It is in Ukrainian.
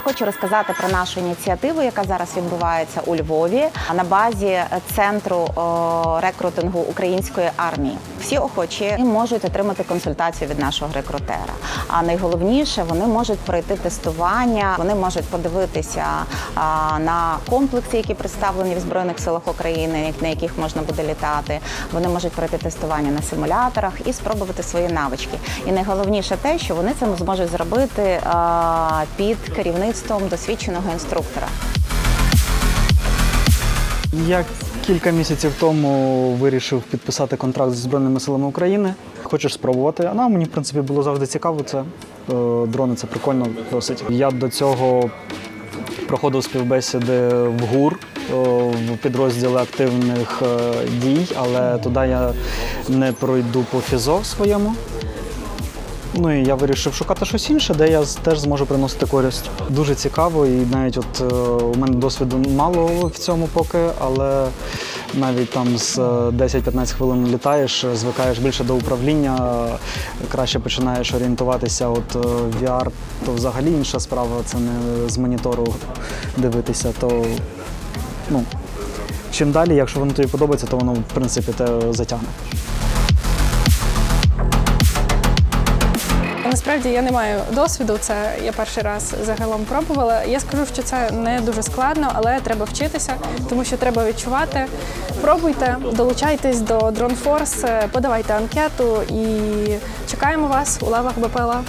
хочу розказати про нашу ініціативу, яка зараз відбувається у Львові на базі центру рекрутингу української армії. Всі охочі можуть отримати консультацію від нашого рекрутера. А найголовніше, вони можуть пройти тестування, вони можуть подивитися на комплекси, які представлені в збройних силах України, на яких можна буде літати. Вони можуть пройти тестування на симуляторах і спробувати свої навички. І найголовніше те, що вони це зможуть зробити під керівництвом досвідченого інструктора. Я кілька місяців тому вирішив підписати контракт зі Збройними силами України. Хочеш спробувати? А ну, мені, в принципі, було завжди цікаво це. Е, Дрони це прикольно досить. Я до цього проходив співбесіди в ГУР е, в підрозділі активних е, дій, але туди я не пройду по фізо своєму. Ну і я вирішив шукати щось інше, де я теж зможу приносити користь. Дуже цікаво, і навіть от е, у мене досвіду мало в цьому поки, але навіть там з е, 10-15 хвилин літаєш, е, звикаєш більше до управління, е, краще починаєш орієнтуватися. От е, VR то взагалі інша справа, це не з монітору дивитися, то ну, чим далі, якщо воно тобі подобається, то воно в принципі те затягне. Насправді я не маю досвіду. Це я перший раз загалом пробувала. Я скажу, що це не дуже складно, але треба вчитися, тому що треба відчувати. Пробуйте, долучайтесь до Drone Force, подавайте анкету і чекаємо вас у лавах БПЛА.